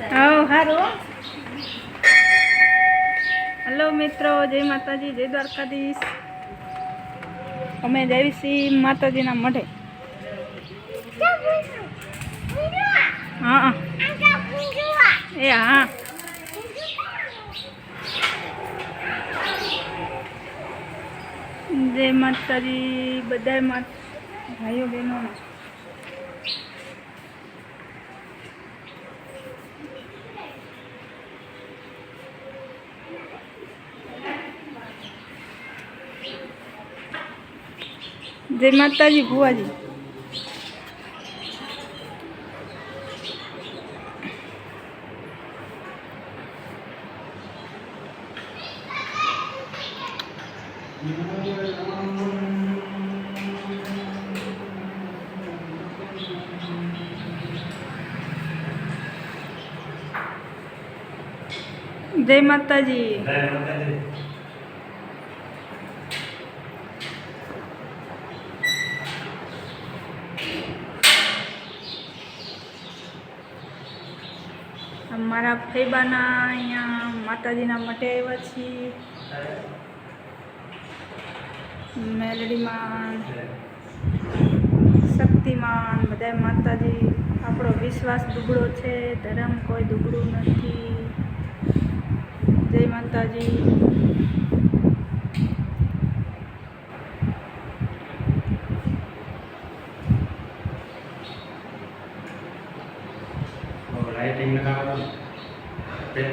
હા સારું હલો મિત્રો, જય માતાજી, જય દ્વારકાધીશ. અમે જઈ છીએ માતાજીના મઢે. હા. એ, હા. જય માતાજી બધા ભાઈઓ બહેનો જય માતાજી ભુવાજી. જય માતાજી. અમારા ફૈબાના અહીંયા માતાજીના માટે આવ્યા છીએ. મેલડીમાં, શક્તિમાન બધા માતાજી, આપણો વિશ્વાસ દુબળો છે, ધર્મ કોઈ દુબળું નથી. જય માતાજી. લાઇટિંગ લગાવવાનું તે